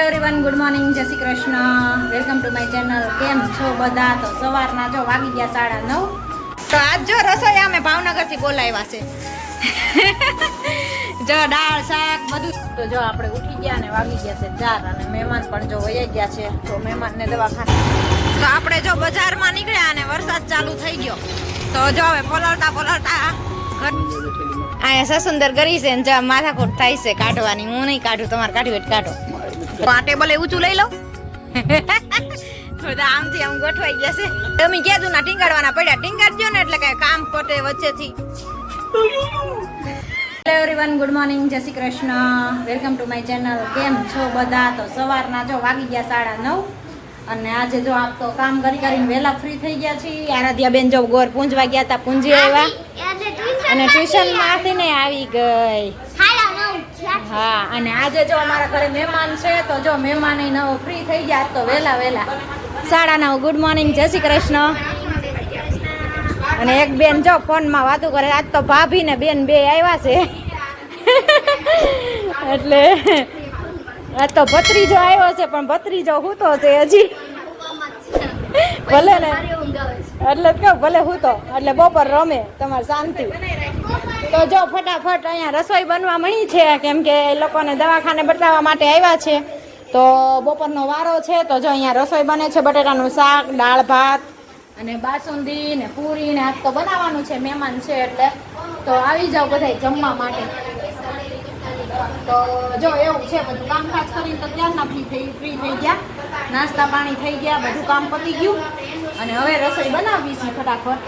Everyone good morning Jai Shri Krishna. Welcome to my channel કેમ છો બધા? તો સવારના જો વાગી ગયા સાડા નવ. તો આજ જો રસોઈ અમે ભાવનગરથી બોલાવ્યા છે. જો દાળ, શાક બધું. તો જો આપણે ઉઠી ગયા અને વાગી ગયા છે ચાર અને મહેમાન પણ જો વહી ગયા છે, તો મહેમાનને દવાખાને તો આપણે જો બજારમાં નીકળ્યા અને વરસાદ ચાલુ થઈ ગયો. તો જો હવે પલળતા પલળતા અહીંયા સસુંદર કરી છે ને જો માથાકોટ થાય છે કાઢવાની. હું નહીં કાઢું, તમારે કાઢ્યું કાઢો. આ ટેબલ એવું ઊંચું લઈ લઉં. બધા આમથી આમ ગોઠવાઈ ગયા છે. તમે કીધું ના ટીંગાડવાના પડ્યા? ટીંગાડજો ને એટલે કઈ કામ પતે વચ્ચેથી. Hello everyone good morning Jai Shri Krishna. Welcome to my channel કેમ છો બધા? તો સવારના જો વાગી ગયા સાડા નવ. અને આજે જો આપ તો કામ કરી કરીને વહેલા ફ્રી થઈ ગયા છીએ. આરાધ્યા બેન જો ગોર પૂંજવા ગયા હતા પૂંજી આવ્યા અને ટ્યુશનમાંથી ને આવી ગઈ. હા, અને આજે જો અમારા ઘરે મહેમાન છે, તો જો મહેમાન નવો ફ્રી થઈ ગયા તો વહેલા વહેલા સાડા નવ ગુડ મોર્નિંગ જય શ્રી કૃષ્ણ. અને એક બેન જો ફોનમાં વાતો કરે, આજ તો ભાભી ને બેન બે આવ્યા છે. એટલે, આજ તો ભત્રીજો આવ્યો છે, પણ ભત્રીજો હૂતો છે હજી. ભલે ને. એટલે જ કહું, ભલે હું તો, એટલે બપોર રમે, તમારે શાંતિ. તો જો ફટાફટ અહીંયા રસોઈ બનવા મળી છે, કેમ કે એ લોકોને દવાખાને બતાવવા માટે આવ્યા છે. તો બપોરનો વારો છે, તો જો અહીંયા રસોઈ બને છે, બટેટાનું શાક, દાળ, ભાત, અને બાસુંદી, ને પૂરી, ને આજ તો બનાવવાનું છે, મહેમાન છે એટલે. તો આવી જાઓ બધા જમવા માટે. તો જો એવું છે, બધું કામકાજ કરીને તો ત્યારના ફ્રી ફ્રી થઈ ગયા. નાસ્તા પાણી થઈ ગયા, બધું કામ પતી ગયું. અને હવે રસોઈ બનાવવી છે ફટાફટ.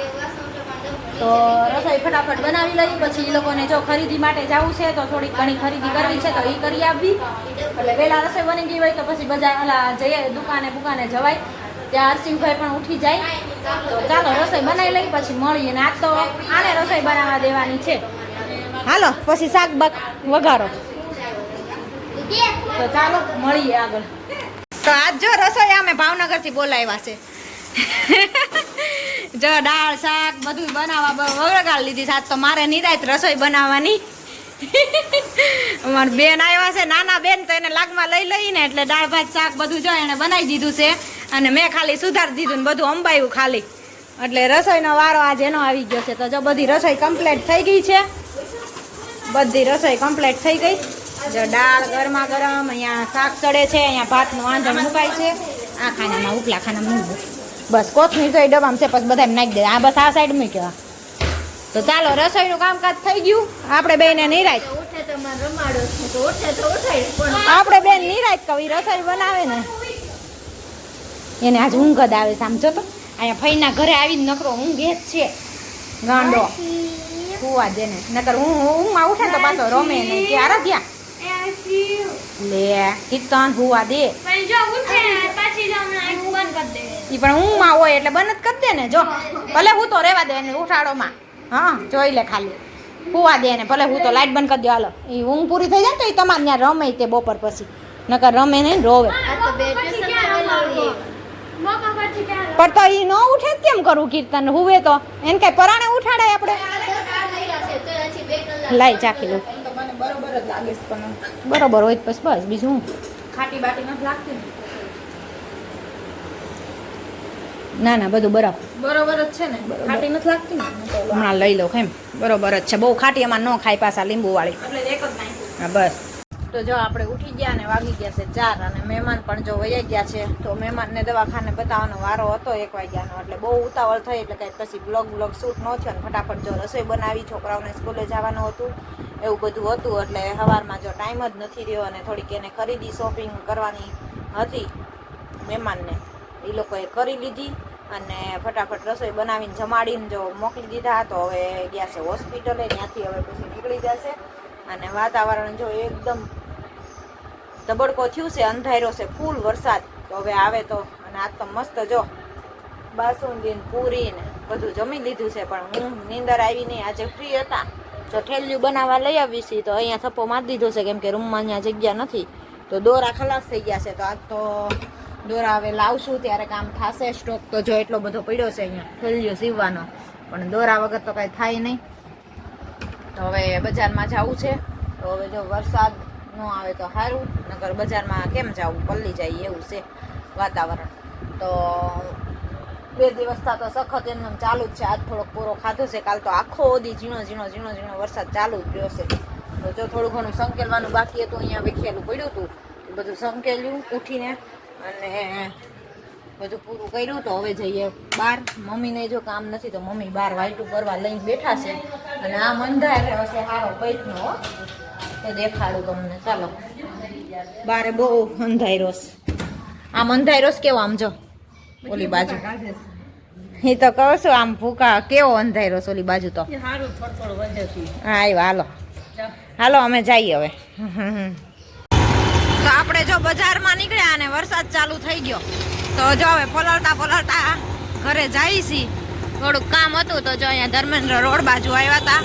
તો રસોઈ ફટાફટ બનાવી લઈ પછી એ લોકોને જો ખરીદી માટે જવું છે, તો થોડીક ઘણી ખરીદી કરવી છે, તો એ કરી આપવી. એટલે પહેલાં રસોઈ બની ગઈ હોય તો પછી બજાર ઓલા જઈએ, દુકાને બુકાને જવાય. ત્યાં હરસિંહભાઈ પણ ઉઠી જાય. તો ચાલો રસોઈ બનાવી લઈ પછી મળીએ. ને આજ તો આને રસોઈ બનાવવા દેવાની છે. હાલો, પછી શાક બાક વઘારો. તો ચાલો, મળીએ આગળ. તો આજ જો રસોઈ અમે ભાવનગરથી બોલાવ્યા છે. જો દાળ, શાક બધું બનાવવા વગાડ લીધી સાત તો મારે નિરાયત રસોઈ બનાવવાની. અમારા બેન આવ્યા છે. નાના બેન તો એને લાગમાં લઈ લઈને એટલે દાળ, ભાત, શાક બધું જો એને બનાવી દીધું છે. અને મેં ખાલી સુધારી દીધું ને બધું અંબાયું ખાલી. એટલે રસોઈનો વારો આજે એનો આવી ગયો છે. તો જો બધી રસોઈ કમ્પ્લીટ થઈ ગઈ છે. બધી રસોઈ કમ્પ્લીટ થઈ ગઈ. જો દાળ ગરમા ગરમ, અહીંયા શાક ચડે છે, અહીંયા ભાતનું વાંધણ મુકાય છે. આ ખાનામાં ઉપલા ખાનામાં મૂકવું બસ કોથમીર તો એ ડબ્બામાં છે પછી બધા નાખી દે. આ બસ આ સાઈડ મૂક્યો તો ચાલો રસોઈનું કામકાજ થઈ ગયું. આપણે બેને નિરાય આપણે બેન નિરાજ કવિ રસોઈ બનાવે ને. એને આજ ઊંઘ જ આવે સમજો તો. અહીંયા ફઈના ઘરે આવીને નકરો ઊંઘે જ છે. ગાંડો. હુવા દે ને. નકર હું ઊંઘમાં ઉઠે તો પાછો રમે નહીં. ક્યારે આરાધ્યા. લે કીર્તન હુવા દે. ઈ પણ ઊંઘમાં હોય એટલે બંધ જ કરી દે ને જો. ભલે હું તો રેવા દે ને ઉઠાડોમાં હા જોઈ લે ખાલી. હુવા દે ને ભલે હું તો લાઈટ બંધ કરી દો હાલો. એ ઊંઘ પૂરી થઈ જાય તો એ તમારે ત્યાં રમે તે બપોર પછી. નકર રમે નહીં રોવે. પણ તો એ ન ઉઠે કેમ કરવું કીર્તન? હુવે તો. એને કઈ પરાણે ઉઠાડાય આપણે? લાઈ ચાખી લઉં બરોબર જ લાગે છે પણ બરોબર હોય બસ બસ બીજું ખાટી બાટી નથી લાગતી ના? ના બધું બરાબર. બરોબર જ છે ને? ખાટી નથી લાગતી ને? હમણાં લઈ લઉં એમ બરોબર જ છે. બહુ ખાટી એમાં ન ખાય પાછા લીંબુ વાળી એટલે એક જ હા બસ. તો જો આપણે ઉઠી ગયા અને વાગી ગયા છે ચાર અને મહેમાન પણ જો વયા ગયા છે તો મહેમાનને દવાખાને બતાવવાનો વારો હતો એક વાગ્યાનો એટલે બહુ ઉતાવળ થઈ એટલે કાંઈ પછી બ્લોગ બ્લોગ શૂટ ન થયો ને ફટાફટ જો રસોઈ બનાવી છોકરાઓને સ્કૂલે જવાનું હતું. એવું બધું હતું, એટલે સવારમાં જો ટાઈમ જ નથી રહ્યો અને થોડીક એને ખરીદી શોપિંગ કરવાની હતી મહેમાનને. એ લોકોએ કરી લીધી અને ફટાફટ રસોઈ બનાવીને જમાડીને જો મોકલી દીધા, તો હવે ગયા છે હોસ્પિટલે, ત્યાંથી હવે પછી નીકળી જશે. અને વાતાવરણ જો એકદમ ધબડકો થયું છે, અંધાર્યો છે, ફૂલ વરસાદ. તો હવે આવે તો, અને આજ તો મસ્ત જો બાસુંદી પૂરીને બધું જમી લીધું છે, પણ હું નીંદર આવી નહીં આજે ફ્રી હતા. જો ઠેલિયું બનાવવા લઈ આવી છીએ તો અહીંયા થપ્પો મારી દીધો છે, કેમ કે રૂમમાં અહીંયા જગ્યા નથી. તો દોરા ખલાસ થઈ ગયા છે, તો આજ તો દોરા હવે લાવશું, ત્યારે કામ થશે, સ્ટોક તો જો એટલો બધો પડ્યો છે અહીંયા ઠેલિયો સીવવાનો. પણ દોરા વગર તો કાંઈ થાય નહીં. તો હવે બજારમાં જવું છે, તો હવે જો વરસાદ ન આવે તો સારું નગર બજારમાં કેમ જવું, પલ્લી જાય એવું છે વાતાવરણ. તો બે દિવસ તો સખત એમને એમ ચાલુ જ છે. આજ થોડોક પૂરો ખાધો છે. કાલ તો આખો ઓદી ઝીણો ઝીણો ઝીણો ઝીણો વરસાદ ચાલુ જ રહ્યો છે. તો જો થોડું ઘણું સંકેલવાનું બાકી હતું અહીંયા વિખેલું પડ્યું હતું. બધું સંકેલ્યું ઉઠીને અને બધું પૂરું કર્યું તો હવે જઈએ બહાર. મમ્મીને જો કામ નથી તો મમ્મી બહાર વાઈટું કરવા લઈને બેઠા છે. અને આ મંધાય હશે સારો પૈતનો હો. તો દેખાડું તમને. ચાલો. બારે બહુ અંધાયરો છે. આમ અંધાયરો કેવો આમ જો? ઓલી બાજુ. એ તો કહું છું આમ ભૂકા કેવો અંધાયરો છે ઓલી બાજુ તો. હા આવ્યો હાલો. હાલો અમે જઈએ હવે. તો આપણે જો બજારમાં નીકળ્યા અને વરસાદ ચાલુ થઈ ગયો. તો જો હવે પલળતા પલળતા ઘરે જઈ છી. થોડુંક કામ હતું તો જો અહીંયા ધર્મેન્દ્ર રોડ બાજુ આવ્યા હતા.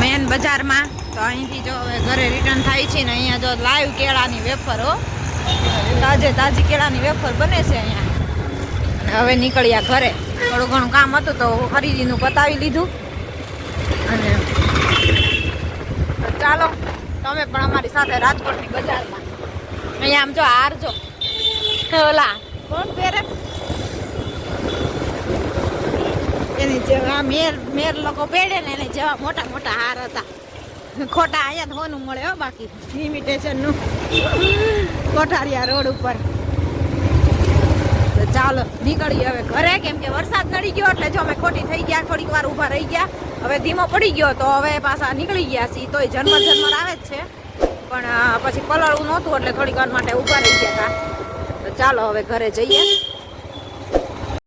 મેન બજારમાં. તો અહીંથી જો હવે ઘરે રિટર્ન થાય છે ને અહીંયા જો લાઈવ કેળાની વેફર હો. તાજે તાજી કેળાની વેફર બને છે અહીંયા. હવે નીકળ્યા ઘરે. થોડું ઘણું કામ હતું તો ખરીદીનું પતાવી લીધું અને ચાલો, તમે પણ અમારી સાથે રાજકોટની બજારમાં. અહીંયા આમ જો હાર જો. ઓલા, કોણ પહેરે? એની જેવા મેર મેર લોકો પહેરે ને એને જેવા મોટા મોટા હાર હતા. ખોટા અહીંયા ધોનું મળે હો બાકી. ઇમિટેશનનું. કોઠારિયા રોડ ઉપર. તો નીકળી હવે ઘરે, કેમ કે વરસાદ નડી ગયો એટલે જો અમે ખોટી થઈ ગયા, થોડીક વાર ઊભા રહી ગયા. હવે ધીમો પડી ગયો તો હવે પાછા નીકળી ગયા છીએ. તોય જન્મ જન્મર આવે જ છે. પણ પછી પલળવું નહોતું એટલે થોડીક વાર માટે ઊભા રહી ગયા હતા તો ચાલો હવે ઘરે જઈએ.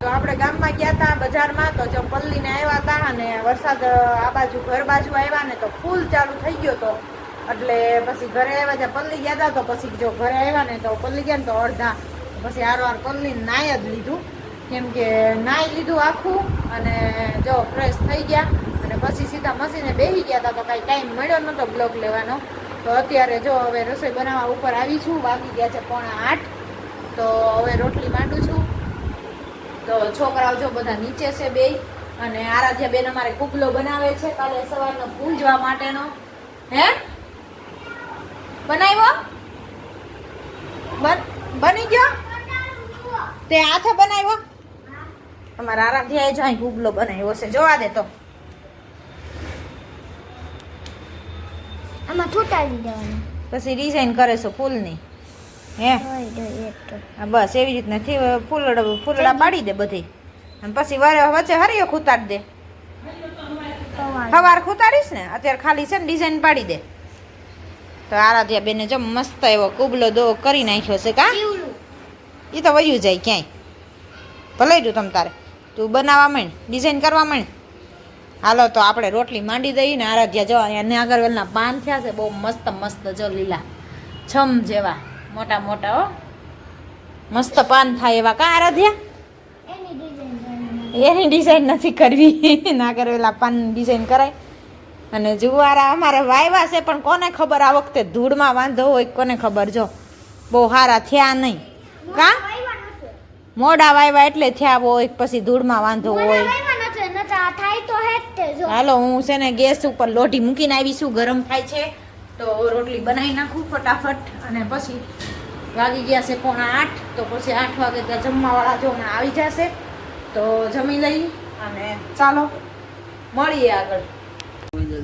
તો આપણે ગામમાં ગયા હતા બજારમાં, તો જો પલ્લીને આવ્યા હતા અને વરસાદ આ બાજુ, ઘર બાજુ આવ્યા ને તો ફૂલ ચાલુ થઈ ગયો તો. એટલે પછી ઘરે આવ્યા ત્યાં પલ્લી ગયા હતા તો પછી જો ઘરે આવ્યા ને તો પલ્લી ગયા ને તો અડધા પછી હારવાર કલની નાય જ લીધું. કેમ કે નાય લીધું આખું અને જો ફ્રેશ થઈ ગયા. અને પછી સીધા મશીને બેસી ગયા હતા તો કાંઈ ટાઈમ મળ્યો નહોતો બ્લોક લેવાનો. તો અત્યારે જો હવે રસોઈ બનાવવા ઉપર આવી છું. વાગી ગયા છે પોણા આઠ. તો હવે રોટલી માંડું છું. તો છોકરાઓ જો બધા નીચે છે બે. અને આરાધ્યા બેન અમારે કુબલો બનાવે છે કાલે સવારનો પૂજવા માટેનો. હે? બનાવ્યો? બની ગયો? તે હાથે બનાવ્યો? તમારા આરાધ્યાએ જો અહીં ગુગલો બનાવ્યો છે. જોવા દે તો. આમાં છૂટાડી દેવાનું. પછી ડિઝાઇન કરે છે ફૂલની. હે? બસ એવી રીતનાથી ફૂલડા ફૂલડા પાડી દે બધી. અને પછી વારે વચ્ચે હરિયો ખૂતાડી દે. સવાર ખૂતાડીશ ને અત્યારે ખાલી છે ને ડિઝાઇન પાડી દે. તો આરાધ્યા બેને જો મસ્ત એવો કુબલો દો કરી નાખ્યો છે કા? એ તો વયું જાય ક્યાંય. ભલે તું તમ તારે. તું બનાવવા માંડ ડિઝાઇન કરવા માંડ. હાલો તો આપણે રોટલી માંડી દઈએ ને આરાધ્યા જો અહીંયા નાગરવેલના પાન થયા છે બહુ મસ્ત મસ્ત જો લીલા. છમ જેવા મોટા મોટા હો. મસ્ત પાન થાય એવા કા આરાધ્યા? એની ડિઝાઇન નથી કરવી. ના પાન પાનની ડિઝાઇન કરાય. અને જુવારા અમારે વાયવા છે પણ કોને ખબર આ વખતે ધૂળમાં વાંધો હોય કોને ખબર જો. બહુ સારા થયા નહીં. કા? મોડા વાયવા એટલે થયા હોય પછી ધૂળમાં વાંધો હોય. હાલો હું છે ને ગેસ ઉપર લોઢી મૂકીને આવીશું ગરમ થાય છે. તો રોટલી બનાવી નાખું ફટાફટ અને પછી વાગી ગયા છે પોણા આઠ તો પછી આઠ વાગે ત્યાં જમવાવાળા જો આવી જશે. તો જમી લઈ અને ચાલો મળીએ આગળ.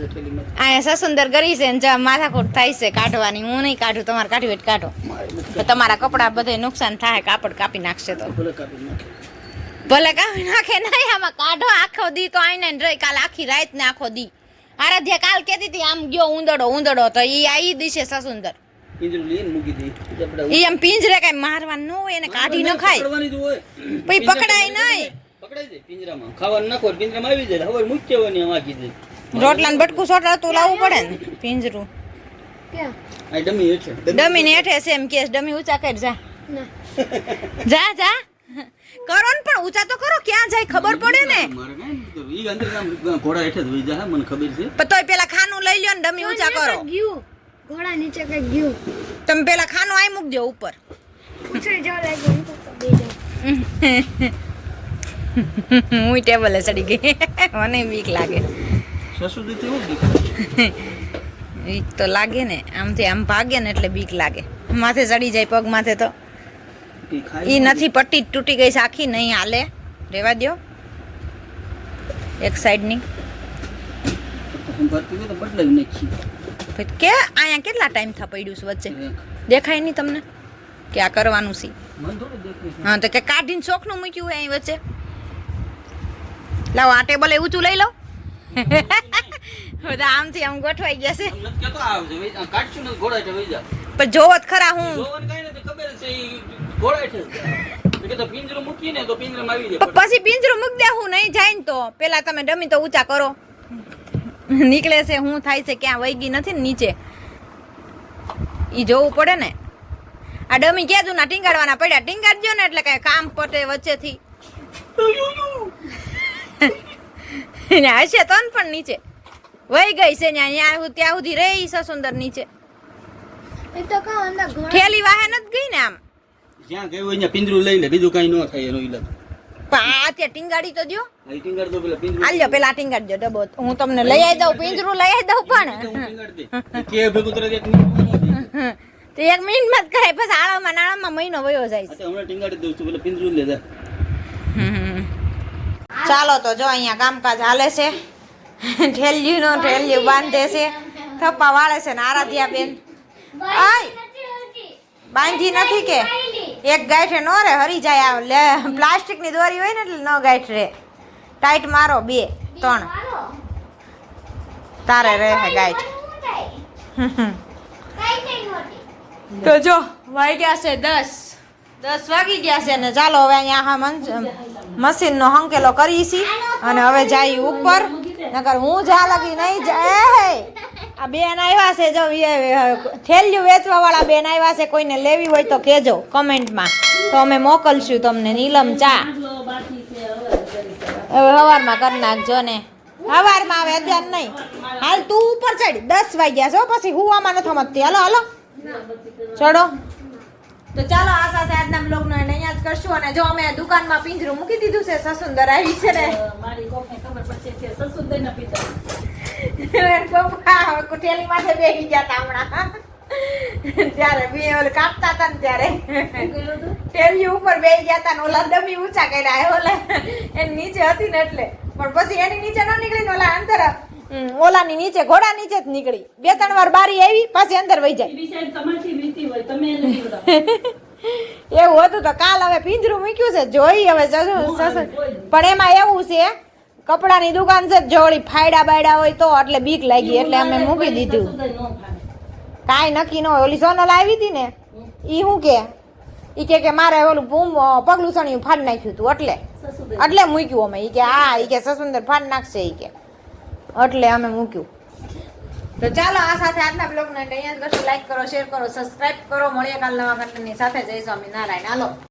અહીંયા સસુંદર કરી છે ને માથાકૂટ થાય છે કાઢવાની હું નહીં કાઢું તમારે કાઢી વેટ કાઢો. તમારા કપડા બધે નુકસાન થાય કાપડ કાપી નાખશે તો. ભલે કાપી નાખે. નહીં આમાં કાઢો આખો દી તો આઈને રહી કાલ આખી રાત ને આખો દી. આરાધ્યા કાલ કહેતી હતી આમ ગયો ઉંદડો ઉંદડો તો ઈ આ દિશે સસુંદર. એમ પિંજરે કઈ મારવાનું ન હોય એને કાઢી ન ખાય. પછી પકડાય નહીં. પકડાય દે પિંજરામાં. ખાવાનું નાખો પિંજરામાં આવી જાય હવે મૂકી દેવાની આમ આખી દે. રોટલાને બટકું સોટાતું લાવવું પડે ને? પિંજરું. ડમી છે. ડમીને હેઠે છે એમ કેસ ડમી ઊંચા કર જા. જા જા. કરો ને પણ ઊંચા તો કરો ક્યાં જાય ખબર પડે ને? ઈ અંદર ઘોડા હેઠે જ જાય મને ખબર છે. પણ તોય પેલા ખાનું લઈ લ્યો ને ડમી ઊંચા કરો. ઘોડા નીચે કઈ ગયું. તમે પેલા ખાનું આઈ મૂકજો ઉપર. ઉછળી જવા લાગ્યું હું ટેબલે ચડી ગઈ. મને બીક લાગે. સસુદી થી હું બીક બીક તો લાગે ને. આમથી આમ ભાગે ને એટલે બીક લાગે. માથે ચડી જાય પગ માથે તો. ઈ નથી પટ્ટી તૂટી ગઈ છે આખી નહીં હાલે. રેવા દ્યો. એક સાઈડની કે અહીંયા કેટલા ટાઈમ થા પડ્યું છે વચ્ચે? દેખાય નહીં તમને? કે આ કરવાનું છે. છે. હા તો કે કાઢીને શોખનું મૂક્યું હોય અહીં વચ્ચે. લાવો આ ટેબલ એ ઊંચું લઈ લો બધા આમથી આમ ગોઠવાઈ ગયા છે. પણ જોવો ખરા હું. પછી પિંજરું મૂક દે હું નહીં જાય ને તો. પેલા તમે ડમી તો ઊંચા કરો. નીકળે છે હું થાય છે ક્યાં વૈગી નથી ને નીચે. એ જોવું પડે ને. આ ડમી ક્યાં ના ટીંગાડવાના પડ્યા? ટીંગાડજો ને એટલે કઈ કામ પટે વચ્ચેથી. ને હશે તો પણ નીચે. વહી ગઈ છે ત્યાં ત્યાં ત્યાં સુધી રહી સસુંદર નીચે. એ તો કહો અંદર ઘોડા ઠેલી વાહે નથી ગઈ ને આમ. જ્યાં ગયું હોય ત્યાં પિંજરું લઈ લે બીજું કઈ ન થાય એનો ઈલાજ. પણ ટીંગાડી તો દ્યો. આ ટીંગાડ દો પેલા પિંજરું પેલા ડબ્બો હું તમને લઈ આવી દઉં પિંજરું લઈ આવી દઉં પણ. ટીંગાડ દે. કે ભેગું તરત એક મિનિટમાં ન તો એક મિનિટમાં જ કરાય પછી આળામાં નાળામાં મહિનો વયો જાય આ હમણાં ટીંગાડી દઉં છું પેલા પિંજરું લે જા. ચાલો તો જો અહીંયા કામકાજ હાલે છે. ઠેલ્યું નો ઠેલ્યું બાંધે છે. થપ્પા વાળે છે ને આરાધ્યા બેન આય! બાંધી નથી કે. એક ગાંઠે નો રે હરી જાય આ લે પ્લાસ્ટિકની દોરી હોય ને એટલે ન ગાંઠ રે. ટાઈટ મારો બે ત્રણ. તારે રહે ગાંઠ. તો જો વાગ્યા છે દસ. દસ વાગી ગયા છે ને ચાલો હવે અહીંયા હા મન- મશીનનો હંકેલો કરી છી અને હવે જાય ઉપર. નકર હું જા લગી નહીં જાય આ બેન આવ્યા છે જો થેલ્યું વેચવા વાળા બેન આવ્યા છે કોઈને લેવી હોય તો કહેજો કમેન્ટમાં. તો અમે મોકલશું તમને નીલમ ચા. હવે સવારમાં કરી નાખજો ને. સવારમાં આવે અત્યારે નહીં. હાલ તું ઉપર ચડી. દસ વાગ્યા છે હો, પછી આમાં નથી સમજતી. હાલો હાલો. ચડો. તો ચાલો આ સાથે આજના બ્લોગનો એને અહીંયા જ કરશું અને જો અમે દુકાનમાં પિંજરું મૂકી દીધું છે સસુંદર આવી છે ને. મારી કોકને ખબર પડશે કે સસુંદર ન પિતા પપ્પા કુટેલી માથે બેસી ગયા તા હમણાં. ત્યારે બે ઓલે કાપતા હતા ને ત્યારે. ટેલી ઉપર બેસી ગયા તા ને ઓલા ડમી ઊંચા કર્યા ઓલા. એની નીચે હતી ને એટલે. પણ પછી એની નીચે ન નીકળી ને ઓલા અંદર હમ, ઓલાની નીચે ઘોડા નીચે જ નીકળી. બે ત્રણ વાર બારી આવી પાછી અંદર વહી જાય. એવી હતું તો કાલ હવે પિંજરું મૂક્યું છે જોઈ હવે પણ એમાં એવું છે કપડાની દુકાન છે જોડી ફાયડા બાયડા હોય તો એટલે બીક લાગી એટલે અમે મૂકી દીધું. કાંઈ નક્કી ન હોય. ઓલી સોનલ આવી હતી ને એ શું કે? ઈ કે કે મારે ઓલું બૂમ પગલું સણિયું ફાડી નાખ્યું હતું એટલે. એટલે મૂક્યું અમે. ઈ કે હા ઈ કે સસુંદર ફાડી નાખશે ઈ કે. એટલે અમે મૂક્યું. તો ચાલો આ સાથે આજના બ્લોગને અહીંયા જ કરશું લાઈક કરો શેર કરો સબસ્ક્રાઈબ કરો. મળીએ કાલ નવા કન્ટેન્ટની સાથે. જય સ્વામિનારાયણ. હાલો.